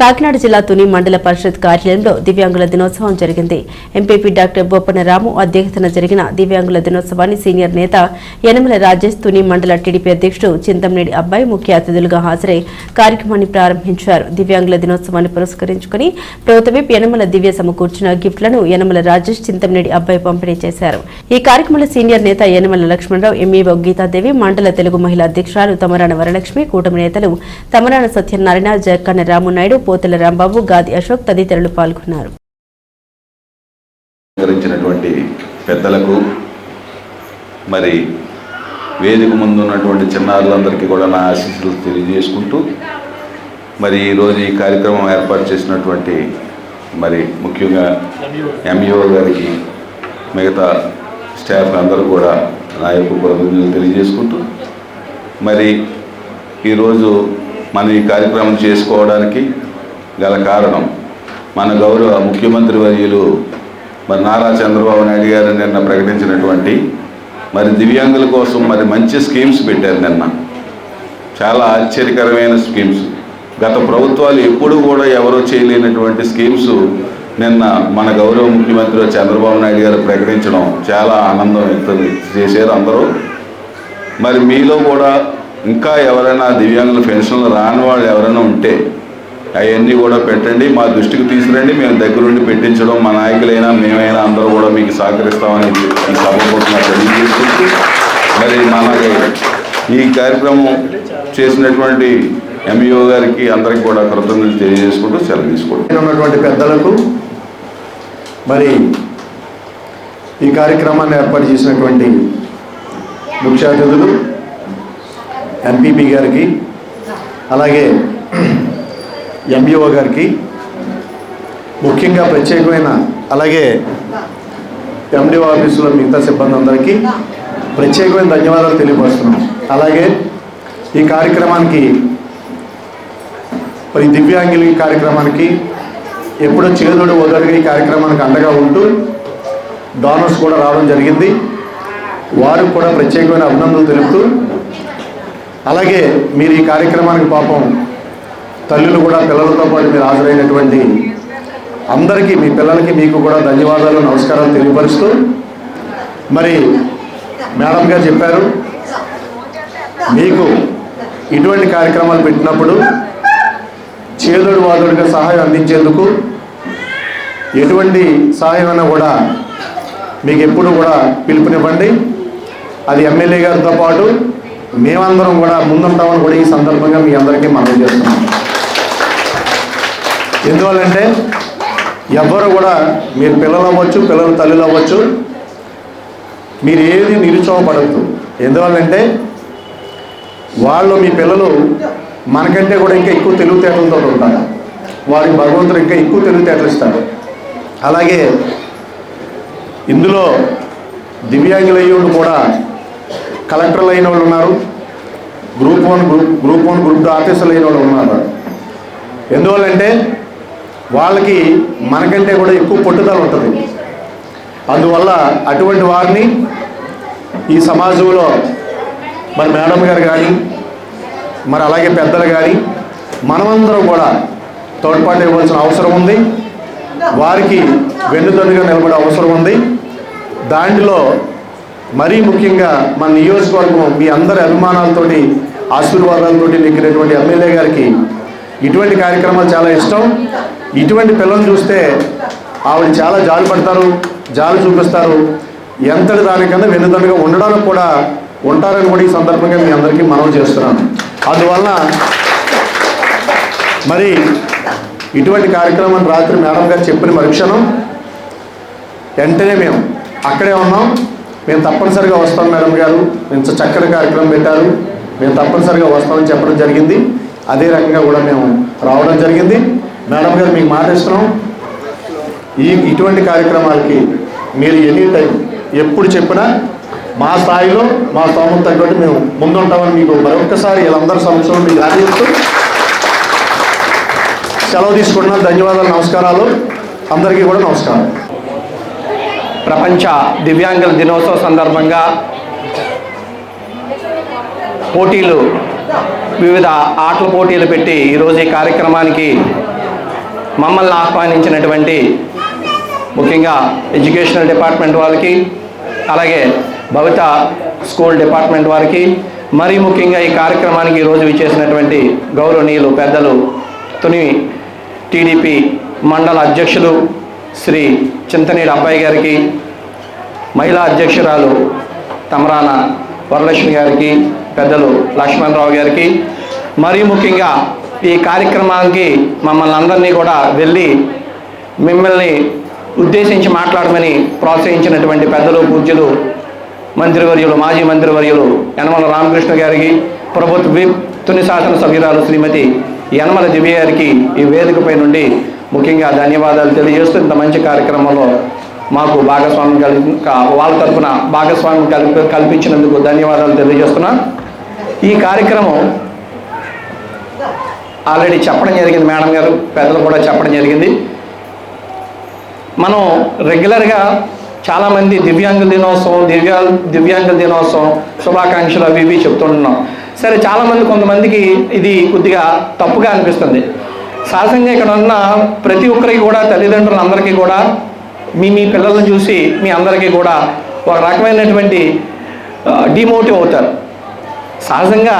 కాకినాడ జిల్లా తుని మండల పరిషత్ కార్యాలయంలో దివ్యాంగుల దినోత్సవం జరిగింది. ఎంపీపీ డాక్టర్ బొప్పన రాము అధ్యక్షతన జరిగిన దివ్యాంగుల దినోత్సవాన్ని సీనియర్ నేత యనమల రాజేష్ తుని మండల టీడీపీ అధ్యక్షుడు చింతంనేడి అబ్బాయి ముఖ్య అతిథులుగా హాజరై కార్యక్రమాన్ని ప్రారంభించారు. దివ్యాంగుల దినోత్సవాన్ని పురస్కరించుకుని ప్రభుత్వ యనమల దివ్య సమకూర్చిన గిఫ్ట్లను యనమల రాజేష్ చింతంనేడి అబ్బాయి పంపిణీ చేశారు. ఈ కార్యక్రమంలో సీనియర్ నేత యనమల లక్ష్మణరావు ఎంఈఓ గీతాదేవి మండల తెలుగు మహిళా అధ్యక్షురాలు తమరాన వరలక్ష్మి కూటమి నేతలు తమరాన సత్యనారాయణ జక్కన్న రామునాయుడు పోతుల రాంబాబు గాది అశోక్ తదితరులు పాల్గొన్నారు. పెద్దలకు మరి వేదిక ముందు ఉన్నటువంటి చిన్నారులందరికీ కూడా నా ఆశీస్సులు తెలియజేసుకుంటూ మరి ఈరోజు ఈ కార్యక్రమం ఏర్పాటు చేసినటువంటి మరి ముఖ్యంగా ఎంఈఓ గారికి మిగతా స్టాఫ్ అందరూ కూడా నా యొక్క కృతజ్ఞతలు తెలియజేసుకుంటూ మరి ఈరోజు మనం ఈ కార్యక్రమం చేసుకోవడానికి గల కారణం. మన గౌరవ ముఖ్యమంత్రి వర్యులు మరి నారా చంద్రబాబు నాయుడు గారు నిన్న ప్రకటించినటువంటి మరి దివ్యాంగుల కోసం మరి మంచి స్కీమ్స్ పెట్టారు నిన్న. చాలా ఆశ్చర్యకరమైన స్కీమ్స్. గత ప్రభుత్వాలు ఎప్పుడు కూడా ఎవరో చేయలేనటువంటి స్కీమ్స్ నిన్న మన గౌరవ ముఖ్యమంత్రి చంద్రబాబు నాయుడు గారు ప్రకటించడం చాలా ఆనందం వ్యక్తం చేశారు అందరూ. మరి మీలో కూడా ఇంకా ఎవరైనా దివ్యాంగుల పెన్షన్లు రాని వాళ్ళు ఎవరైనా ఉంటే అవన్నీ కూడా పెట్టండి. మా దృష్టికి తీసుకురండి. మేము దగ్గరుండి పెట్టించడం మా నాయకులైనా మేమైనా అందరూ కూడా మీకు సహకరిస్తామని ఈ సభపూర్వకంగా తెలియజేసుకుంటూ మరి మనకి ఈ కార్యక్రమం చేసినటువంటి ఎంఈఓ గారికి అందరికి కూడా కృతజ్ఞతలు తెలియజేసుకుంటూ సెలవు తీసుకుంటాం ఉన్నటువంటి పెద్దలకు మరి ఈ కార్యక్రమాన్ని ఏర్పాటు చేసినటువంటి ముఖ్య అతిథులు ఎంపీపీ గారికి అలాగే ఎంఈఓ గారికి ముఖ్యంగా ప్రత్యేకమైన అలాగే ఎండిఓ ఆఫీసులో మిగతా సిబ్బంది అందరికీ ప్రత్యేకమైన ధన్యవాదాలు తెలియపరుస్తున్నాం. అలాగే ఈ కార్యక్రమానికి మరి దివ్యాంగుల కార్యక్రమానికి ఎప్పుడో చేదుడు ఓదరుగా ఈ కార్యక్రమానికి అండగా ఉంటూ డోనర్స్ కూడా రావడం జరిగింది. వారికి కూడా ప్రత్యేకమైన అభినందనలు తెలుపుతూ అలాగే మీరు ఈ కార్యక్రమానికి పాపం తల్లులు కూడా పిల్లలతో పాటు మీరు హాజరైనటువంటి అందరికీ మీ పిల్లలకి మీకు కూడా ధన్యవాదాలు నమస్కారాలు తెలియపరుస్తూ మరి మేడం గారు చెప్పారు మీకు ఇటువంటి కార్యక్రమాలు పెట్టినప్పుడు చేదోడు వాదోడుగా సహాయం అందించేందుకు ఎటువంటి సహాయమైనా కూడా మీకు ఎప్పుడు కూడా పిలుపునివ్వండి. అది ఎమ్మెల్యే గారితో పాటు మేమందరం కూడా ముందుంటామని కూడా ఈ సందర్భంగా మీ అందరికీ మనం చేస్తున్నాం. ఎందువల్లంటే ఎవ్వరు కూడా మీరు పిల్లలు అవ్వచ్చు పిల్లల తల్లులు అవ్వచ్చు మీరు ఏది నిరుత్సాహపడద్దు. ఎందువల్లంటే వాళ్ళు మీ పిల్లలు మనకంటే కూడా ఇంకా ఎక్కువ తెలివితేటలతో ఉంటారు. వారికి భగవంతుడు ఇంకా ఎక్కువ తెలివితేటలు ఇస్తారు అలాగే ఇందులో దివ్యాంగులయ్యుడు కూడా కలెక్టర్లు అయిన వాళ్ళు ఉన్నారు. Group one group group one group two ఆఫీసర్లు అయిన వాళ్ళు ఉన్నారు. ఎందువల్లంటే వాళ్ళకి మనకంటే కూడా ఎక్కువ పట్టుదల ఉంటుంది. అందువల్ల అటువంటి వారిని ఈ సమాజంలో మరి మేడం గారు కానీ మరి అలాగే పెద్దలు కానీ మనమందరం కూడా తోడ్పాటు ఇవ్వాల్సిన అవసరం ఉంది. వారికి వెన్నుదన్నుగా నిలబడే అవసరం ఉంది. దాంట్లో మరీ ముఖ్యంగా మన నియోజకవర్గం మీ అందరి అభిమానాలతోటి ఆశీర్వాదాలతోటి నెగ్గినటువంటి ఎమ్మెల్యే గారికి ఇటువంటి కార్యక్రమాలు చాలా ఇష్టం. ఇటువంటి పిల్లలు చూస్తే ఆవిడ చాలా జాలి పడతారు జాలి చూపిస్తారు. ఎంతటి దానికన్నా వెన్నుదన్నుగా ఉండడానికి కూడా ఉంటారని కూడా ఈ సందర్భంగా మీ అందరికీ మనవి చేస్తున్నాను. అందువలన మరి ఇటువంటి కార్యక్రమం రాత్రి మేడం గారు చెప్పిన మరుక్షణం వెంటనే మేము అక్కడే ఉన్నాం. మేము తప్పనిసరిగా వస్తాం మేడం గారు. ఇంత చక్కటి కార్యక్రమం పెట్టారు. మేము తప్పనిసరిగా వస్తామని చెప్పడం జరిగింది. అదే రకంగా కూడా మేము రావడం జరిగింది. మేడం గారు మీకు మాట ఇస్తున్నాం. ఈ ఇటువంటి కార్యక్రమాలకి మీరు ఎనీ టైం ఎప్పుడు చెప్పినా మా స్థాయిలో మా స్థానం తగ్గట్టు మేము ముందుంటామని మీకు మరొకసారి వీళ్ళందరి సమక్షంలో మీకు ఆదేశిస్తూ సెలవు తీసుకుంటున్నాను. ధన్యవాదాలు నమస్కారాలు. అందరికీ కూడా నమస్కారం. ప్రపంచ దివ్యాంగుల దినోత్సవ సందర్భంగా పోటీలు వివిధ ఆటల పోటీలు పెట్టి ఈరోజు ఈ కార్యక్రమానికి మమ్మల్ని ఆహ్వానించినటువంటి ముఖ్యంగా ఎడ్యుకేషనల్ డిపార్ట్మెంట్ వాళ్ళకి అలాగే భవిత స్కూల్ డిపార్ట్మెంట్ వారికి మరీ ముఖ్యంగా ఈ కార్యక్రమానికి ఈరోజు విచ్చేసినటువంటి గౌరవనీయులు పెద్దలు తుని టీడీపీ మండల అధ్యక్షులు శ్రీ చింతనీడు అబ్బాయి గారికి మహిళా అధ్యక్షురాలు తమరాన వరలక్ష్మి గారికి పెద్దలు లక్ష్మణరావు గారికి మరీ ముఖ్యంగా ఈ కార్యక్రమానికి మమ్మల్ని అందరినీ కూడా వెళ్ళి మిమ్మల్ని ఉద్దేశించి మాట్లాడమని ప్రోత్సహించినటువంటి పెద్దలు పూజ్యులు మంత్రివర్యులు మాజీ మంత్రివర్యులు యనమల రామకృష్ణ గారికి ప్రభుత్వ విప్ తుని శాసన సభ్యురాలు శ్రీమతి యనమల దివ్య గారికి ఈ వేదికపై నుండి ముఖ్యంగా ధన్యవాదాలు తెలియజేస్తూ ఇంత మంచి కార్యక్రమంలో మాకు భాగస్వామ్యం కల్పి వాళ్ళ తరఫున భాగస్వామ్యం కల్పి కల్పించినందుకు ధన్యవాదాలు తెలియజేస్తున్నా. ఈ కార్యక్రమం ఆల్రెడీ చెప్పడం జరిగింది మేడం గారు పెద్దలు కూడా చెప్పడం జరిగింది. మనం రెగ్యులర్గా చాలామంది దివ్యాంగుల దినోత్సవం దివ్యా దివ్యాంగుల దినోత్సవం శుభాకాంక్షలు అవి ఇవి చెప్తుంటున్నాం. సరే చాలామంది కొంతమందికి ఇది కొద్దిగా తప్పుగా అనిపిస్తుంది. సహజంగా ఇక్కడ ఉన్న ప్రతి ఒక్కరికి కూడా తల్లిదండ్రులందరికీ కూడా మీ మీ పిల్లలను చూసి మీ అందరికీ కూడా ఒక రకమైనటువంటి డిమోటివ్ అవుతారు. సహజంగా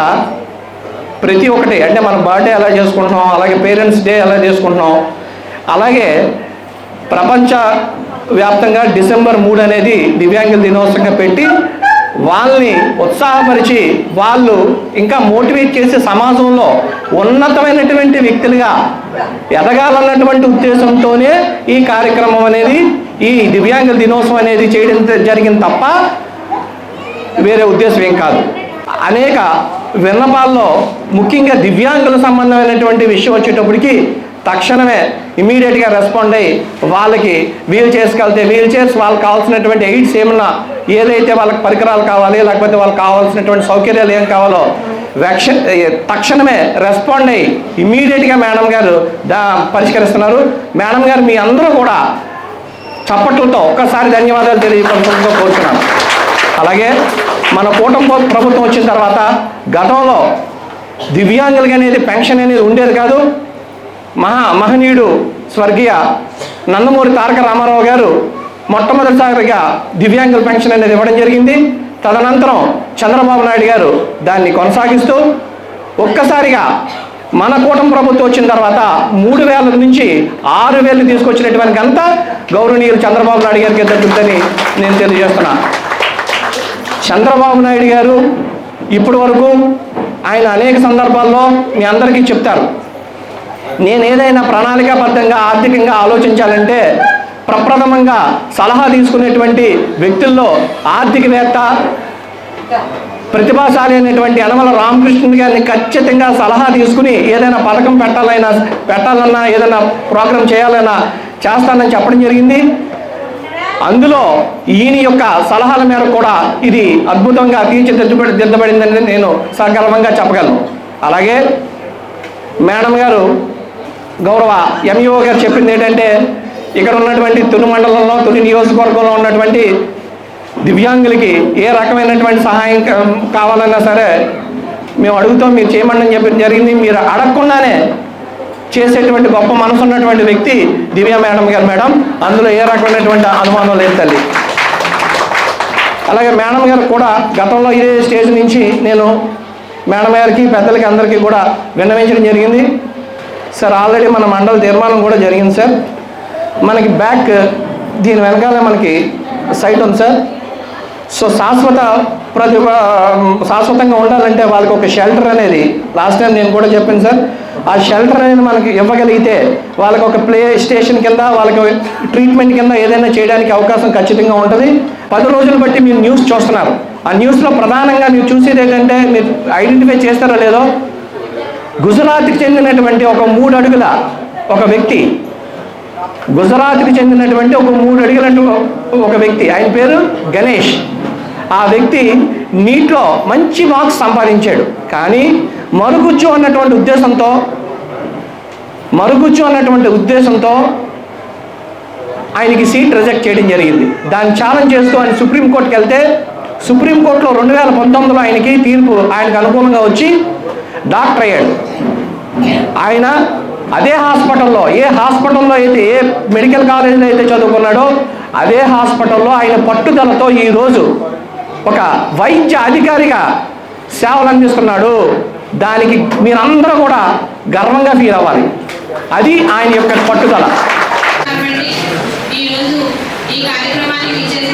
ప్రతి ఒక్కటి అంటే మన బర్త్డే ఎలా చేసుకుంటున్నాం అలాగే పేరెంట్స్ డే ఎలా చేసుకుంటున్నాం. అలాగే ప్రపంచ వ్యాప్తంగా డిసెంబర్ మూడు అనేది దివ్యాంగుల దినోత్సవంగా పెట్టి వాళ్ళని ఉత్సాహపరిచి వాళ్ళు ఇంకా మోటివేట్ చేసే సమాజంలో ఉన్నతమైనటువంటి వ్యక్తులుగా ఎదగాలన్నటువంటి ఉద్దేశంతోనే ఈ కార్యక్రమం అనేది ఈ దివ్యాంగుల దినోత్సవం అనేది చేయడం జరిగింది తప్ప వేరే ఉద్దేశం ఏం కాదు. అనేక విన్నపాల్లో ముఖ్యంగా దివ్యాంగుల సంబంధమైనటువంటి విషయం వచ్చేటప్పటికి తక్షణమే ఇమీడియట్గా రెస్పాండ్ అయ్యి వాళ్ళకి వీల్ చైర్స్కి వెళ్తే వీల్ చైర్స్ వాళ్ళకి కావాల్సినటువంటి ఎయిడ్స్ ఏమన్నా ఏదైతే వాళ్ళకి పరికరాలు కావాలి లేకపోతే వాళ్ళకి కావాల్సినటువంటి సౌకర్యాలు ఏం కావాలో వెక్ష తక్షణమే రెస్పాండ్ అయ్యి ఇమీడియట్గా మేడం గారు దా పరిష్కరిస్తున్నారు. మేడం గారు మీ అందరూ కూడా చప్పట్లతో ఒక్కసారి ధన్యవాదాలు తెలియపరచడంతో కోరుతున్నాను అలాగే మన కూటమి ప్రభుత్వం వచ్చిన తర్వాత గతంలో దివ్యాంగులకి అనేది పెన్షన్ అనేది ఉండేది కాదు. మహా మహనీయుడు స్వర్గీయ నందమూరి తారక రామారావు గారు మొట్టమొదటిసారిగా దివ్యాంగుల పెన్షన్ అనేది ఇవ్వడం జరిగింది. తదనంతరం చంద్రబాబు నాయుడు గారు దాన్ని కొనసాగిస్తూ ఒక్కసారిగా మన కూటమి ప్రభుత్వం వచ్చిన తర్వాత మూడు వేల నుంచి ఆరు వేలు తీసుకొచ్చినటువంటి అంతా గౌరవనీయులు చంద్రబాబు నాయుడు గారికి దక్కుతుందని నేను తెలియజేస్తున్నా. చంద్రబాబు నాయుడు గారు ఇప్పటి వరకు ఆయన అనేక సందర్భాల్లో మీ అందరికీ చెప్తారు. నేను ఏదైనా ప్రణాళికాబద్ధంగా ఆర్థికంగా ఆలోచించాలంటే ప్రప్రథమంగా సలహా తీసుకునేటువంటి వ్యక్తుల్లో ఆర్థికవేత్త ప్రతిభాశాలి అయినటువంటి యనమల రామకృష్ణుడి గారిని ఖచ్చితంగా సలహా తీసుకుని ఏదైనా పథకం పెట్టాలైనా పెట్టాలన్నా ఏదైనా ప్రోగ్రాం చేయాలన్నా చేస్తానని చెప్పడం జరిగింది. అందులో ఈయన యొక్క సలహాల మేరకు కూడా ఇది అద్భుతంగా తీర్చిదిద్దుబడి దిద్దబడిందని నేను సగర్వంగా చెప్పగలను. అలాగే మేడం గారు గౌరవ ఎంఈఓ గారు చెప్పింది ఏంటంటే ఇక్కడ ఉన్నటువంటి తుని మండలంలో తుని నియోజకవర్గంలో ఉన్నటువంటి దివ్యాంగులకి ఏ రకమైనటువంటి సహాయం కా- కావాలన్నా సరే మేము అడుగుతాం మీరు చేయమని చెప్పి జరిగింది. మీరు అడగకుండానే చేసేటువంటి గొప్ప మనసు ఉన్నటువంటి వ్యక్తి దివ్య మేడం గారు మేడం. అందులో ఏ రకమైనటువంటి అనుమానం లేదు తల్లి. అలాగే మేడం గారు కూడా గతంలో ఇదే స్టేజ్ నుంచి నేను మేడం గారికి పెద్దలకి అందరికీ కూడా విన్నవించడం జరిగింది. సార్ ఆల్రెడీ మన మండల తీర్మానం కూడా జరిగింది సార్. మనకి బ్యాక్ దీని వెనకాల మనకి సైట్ ఉంది సార్. సో శాశ్వత ప్రతి శాశ్వతంగా ఉండాలంటే వాళ్ళకి ఒక షెల్టర్ అనేది లాస్ట్ టైం నేను కూడా చెప్పాను సార్ ఆ షెల్టర్ అనేది మనకి ఇవ్వగలిగితే వాళ్ళకి ఒక ప్లే స్టేషన్ కింద వాళ్ళకి ట్రీట్మెంట్ కింద ఏదైనా చేయడానికి అవకాశం ఖచ్చితంగా ఉంటుంది. పది రోజులు బట్టి మీరు న్యూస్ చూస్తున్నారు. ఆ న్యూస్లో ప్రధానంగా మీరు చూసేది ఏంటంటే మీరు ఐడెంటిఫై చేస్తారో లేదో గుజరాత్కి చెందినటువంటి ఒక మూడు అడుగుల ఒక వ్యక్తి గుజరాత్కి చెందినటువంటి ఒక మూడు అడుగులంటూ ఒక వ్యక్తి ఆయన పేరు గణేష్. ఆ వ్యక్తి నీట్లో మంచి మార్క్స్ సంపాదించాడు. కానీ మరుగుచ్చు అన్నటువంటి ఉద్దేశంతో మరుగుచ్చు అన్నటువంటి ఉద్దేశంతో ఆయనకి సీట్ రిజెక్ట్ చేయడం జరిగింది. దాన్ని ఛాలెంజ్ చేస్తూ ఆయన సుప్రీంకోర్టుకి వెళ్తే సుప్రీంకోర్టులో రెండు వేల పంతొమ్మిదిలో ఆయనకి తీర్పు ఆయనకు అనుకూలంగా వచ్చి డాక్టర్ అయ్యాడు. ఆయన అదే హాస్పిటల్లో ఏ హాస్పిటల్లో అయితే ఏ మెడికల్ కాలేజీలో అయితే చదువుకున్నాడో అదే హాస్పిటల్లో ఆయన పట్టుదలతో ఈరోజు ఒక వైద్య అధికారిగా సేవలు అందిస్తున్నాడు. దానికి మీరందరూ కూడా గర్వంగా ఫీల్ అవ్వాలి. అది ఆయన యొక్క పట్టుదల. ఈ కార్యక్రమానికి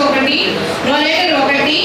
ఒకటి నో లెటర్ ఒకటి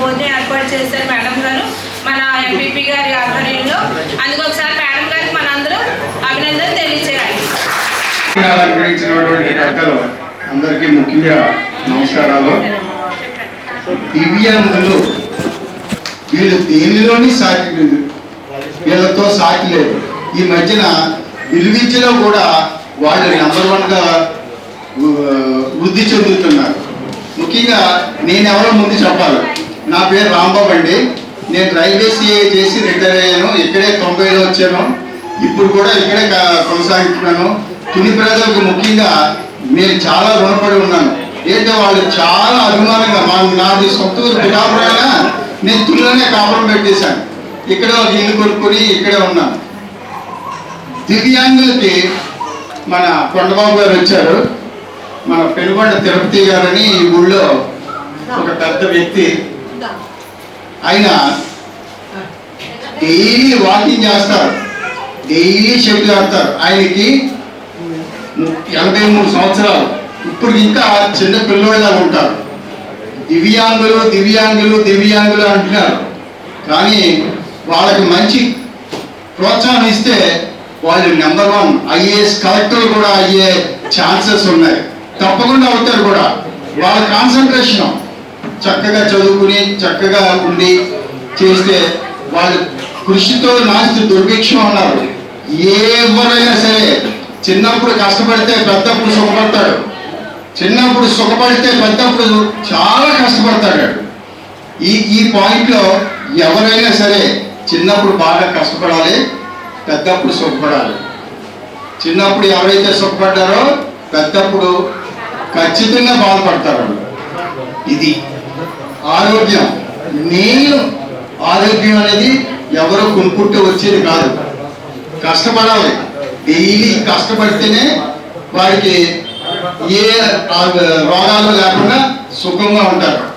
భోజనం ఏర్పాటు చేశారు మేడం గారు మన ఎంపీపీ గారి ఆధ్వర్యంలో. అందుకు ఒకసారి మేడం గారికి మనందరూ అభినందన తెలియజేయాలి అందరికీ ముఖ్యంగా నమస్కారాలు. దివ్యాంగులు వీళ్ళు దేనిలోని సాటి లేదు వీళ్ళతో సాటి లేదు. ఈ మధ్యన విలువిద్యలో కూడా వాళ్ళు నెంబర్ వన్గా వృద్ధి చెందుతున్నారు. ముఖ్యంగా నేనెవరో ముందు చెప్పాలి. నా పేరు రాంబాబు అండి. నేను రైల్వే సిఏ చేసి రిటైర్ అయ్యాను. ఇక్కడే తొంభైలో వచ్చాను. ఇప్పుడు కూడా ఇక్కడే కొనసాగుతున్నాను తుని ప్రజలకు ముఖ్యంగా నేను చాలా రుణపడి ఉన్నాను. ఏంటంటే వాళ్ళు చాలా అభిమానంగా మా నాది సొంత ఊరు పిఠాపురాయన నేను తునిలోనే కాపురం పెట్టేశాను. ఇక్కడే ఒక ఇల్లు కొనుక్కొని ఇక్కడే ఉన్నాను దివ్యాంగులకి మన కొండబాబు గారు వచ్చారు. మన పెనుగొండ తిరుపతి గారని ఈ ఊళ్ళో ఒక పెద్ద వ్యక్తి ఆయన డైలీ వాకింగ్ చేస్తారు. డైలీ షెడ్యూల్ ఆడతారు. ఆయనకి ఎనభై మూడు సంవత్సరాలు. ఇప్పుడు ఇంకా చిన్న పిల్లోళ్ళగా ఉంటారు. దివ్యాంగులు దివ్యాంగులు దివ్యాంగులు అంటున్నారు. కానీ వాళ్ళకి మంచి ప్రోత్సాహం ఇస్తే వాళ్ళు నెంబర్ వన్ ఐఏఎస్ కలెక్టర్ కూడా అయ్యే ఛాన్సెస్ ఉన్నాయి. తప్పకుండా అవుతారు కూడా. వాళ్ళ కాన్సన్ట్రేషన్ చక్కగా చదువుకుని చక్కగా ఉండి చేస్తే వాళ్ళు కృషితో నాస్తి దుర్భిక్షం అన్నారు. ఎవరైనా సరే చిన్నప్పుడు కష్టపడితే పెద్దప్పుడు సుఖపడతాడు. చిన్నప్పుడు సుఖపడితే పెద్దప్పుడు చాలా కష్టపడతాడు. ఈ ఈ పాయింట్లో ఎవరైనా సరే చిన్నప్పుడు బాగా కష్టపడాలి పెద్దప్పుడు సుఖపడాలి. చిన్నప్పుడు ఎవరైతే సుఖపడ్డారో పెద్దప్పుడు ఖచ్చితంగా బాధపడతారు. ఇది ఆరోగ్యం. నేను ఆరోగ్యం అనేది ఎవరో కొనుక్కుంటూ వచ్చేది కాదు. కష్టపడాలి. డైలీ కష్టపడితేనే వారికి ఏ రోగాలు లేకుండా సుఖంగా ఉంటారు.